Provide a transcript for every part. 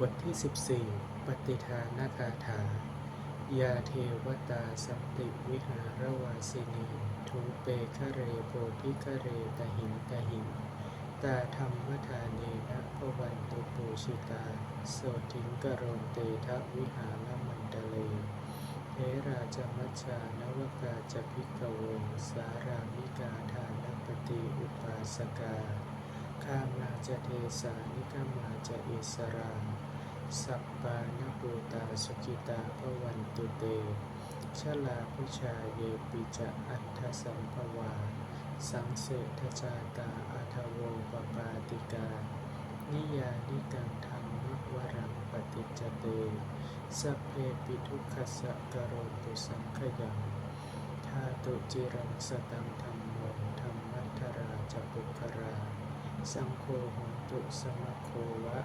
บทที่ 14 ปฏิทานคาถา ยาเทวตาสันติวิหารวาสินีทูเปคะเรโพธิคะเรตหิงตหิงตาธรรมทาเนนะพวันตุปูชิตา โสทิงกรนเตทะวิหารมันตเลเทราจมัจจานวกาจพิกโวสารามิกาทานปฏิอุปาสกา ข้ามาจะเทสานิกามาจะอิสราสัปปานปูตาสกิตาพวันตุเตชลาพุชายเยปิจะอัฏฐสัมภวา สังเสทจาตาอัทโวปปาติกา นิยานิกังธรรมวรังปฏิจเตสเพปิทุกขสะกโรตุสังขยังธาตุจิรังสตังธรรมโมธรรมัทราจปุครา สังโฆโหตุสมะโควะ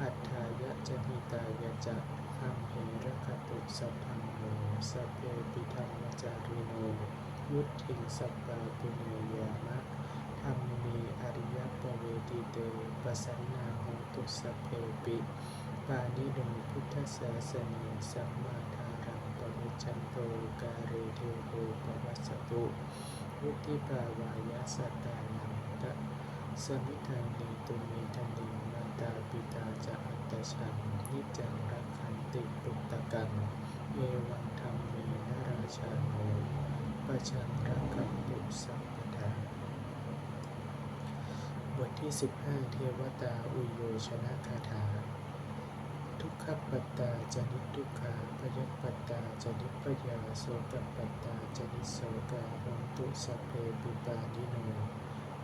อัฏฐายะจหิตายะจะคัมเหระคตุสัพพังโมสัพเพปิธรรมจาริโน ยุทธิงสัปปาปุเนยามะธรรมมีอริยปเวติเตปสันนาโหตุสัพเพปิปานิโนพุทธศาสเนสัมมาทารังปวิจันโตกาเรเทโกปวัสสตุวุติปาวายาสัตตานังตะ สมิทานีตุเมทานีมาตาปิตาจะอัตชังนิจังรักขันติปุตตะกังเอวังธรรมเมนราชาโนปะชังรักขันตุสัมปทาบทที่ 15 เทวตาอุโยชนะคาถา ทุกขปัตตาจนิทุกขาพยปัตตาจนิพยาโสกปัตตาจนิโสกาหนตุสัพเพปิปานิโน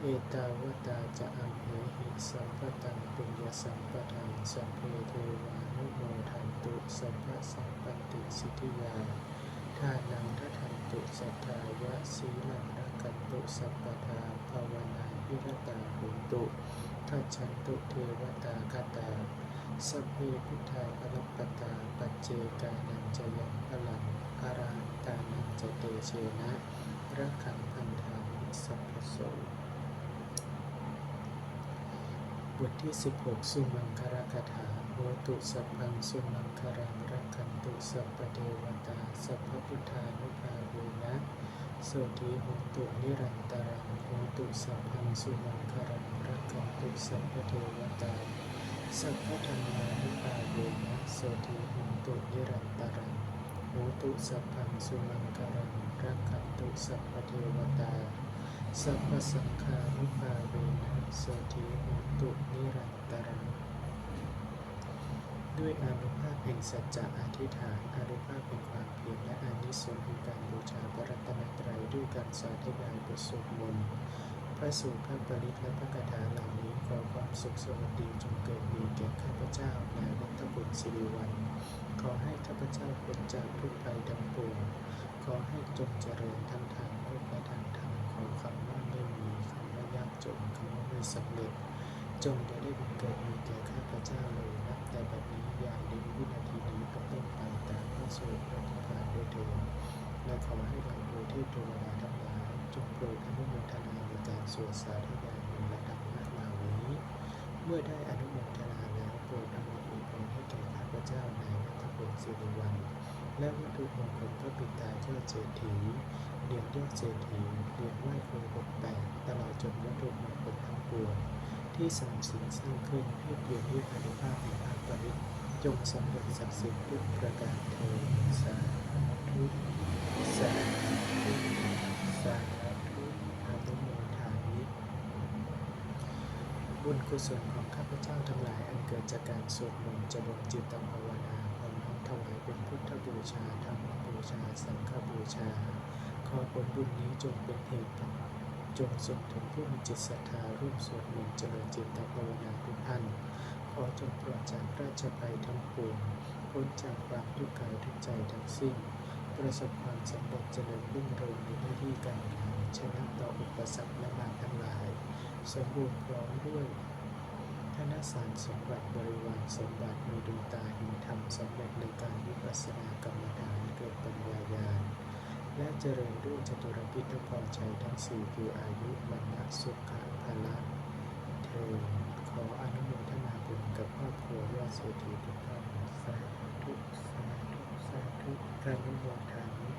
เอตาวตาจะอัมเหหิสัมปตังปุญญสัมปทานสัพเพเทวานุโมทันตุสัพพะสัมปันติสิทธิยาทานังทัทันตุสัทธายะสีลังรักขันตุสัพพทาภาวนาพิรตาหุนตุทัจฉันตุเทวตาคตาสัพเพพุทธาภลปตาปัจเจกานันจะยังพลังอาราหันตานันจะเตเชนะรักขังพันธามิสัพพโส บทที่ 16 สุมังคารคาถาโหตุสัพพังสุมังคารังรักขันตุสัพพเทวตา สัพพพุทธานุภาเวนะโสทีโหตุนิรันตรังโหตุสัพพังสุมังคารังรักขันตุสัพพเทวตา สัพพธรรมานุภาเวนะโสทีโหตุนิรันตรังโหตุสัพพังสุมังคารังรักขันตุสัพพเทวตา สัพพสังฆานุภาเวนะ สทีโหตุนิรันตรัง ด้วยอานุภาพแห่งสัจจะอธิษฐานอานุภาพแห่งความเพียรและอานิสงส์แห่งการบูชาพระรัตนตรัยด้วยการสาธยายบทสวดมนต์พระสูตรพระปริตและพระคาถาเหล่านี้ขอความสุขสวัสดีจงเกิดมีแก่ข้าพเจ้านายวัฒบุตรสิริวัลขอให้ข้าพเจ้าพ้นจากทุกภัยทั้งปวงขอให้จงเจริญทั้งทาง สำเร็จ จงจะได้บังเกิดมีแก่ข้าพเจ้าเลยนับแต่บัดนี้อย่างนี้วินาทีนี้เป็นต้นไปตามพระสูตรพระนิพพานด้วยเถิดและขอให้เราโดยที่ตัวเราทั้งหลายจงโปรดอนุโมทนาในการสวดสาธยายมนต์และธรรมะเหล่านี้ เมื่อได้อนุโมทนาแล้วโปรดอำนวยพรให้แก่ข้าพเจ้านายนัทพลศิริวัลและวัตถุมงคลพระปิตาเจ้าเศรษฐี รียญยอดเศรษฐีเรียญไหว้ครูหกแปดตลอดจนวัตถุมงคลทั้งปวงที่สามสิ่งสร้างขึ้นให้เปลี่ยนด้วยอนุภาพแห่งพระปริตจงสำเร็จศักดิ์สิทธิ์ทุกประการเถิดสาธุสาธุสาธุอนุโมทามิบุญกุศลของข้าพเจ้าทั้งหลายอันเกิดจากการสวดมนต์จริญจิตตภาวนาขอน้อมถวายเป็นพุทธบูชาธรรมบูชา สังฆบูชา อผลบุญนี้จงเป็นเหตุจงส่งถึงผู้มีจิตศรัทธาร่วมสวดมนต์เจริญจิตภาวนาทุกท่านขอจงปลอดจากราชภัยทั้งปวงพ้นจากความทุกข์กายทุกใจทั้งสิ้น ประสบความสำเร็จเจริญรุ่งเรืองในหน้าที่การงานชนะต่ออุปสรรคและมารทั้งหลาย สมบูรณ์พร้อมด้วยธนสารสมบัติบริวารสมบัติมีดวงตาเห็นธรรมสำเร็จในการวิปัสสนากรรมฐานเกิด และเจริญด้วยจตุรพิทพรชัยทั้งสี่คืออายุวันนะสุขะพละเทอญขออนุโมทนาบุญกับครอบครัวยอดสุธีทุกท่านสาธุสาธุสาธุอนุโมทามิ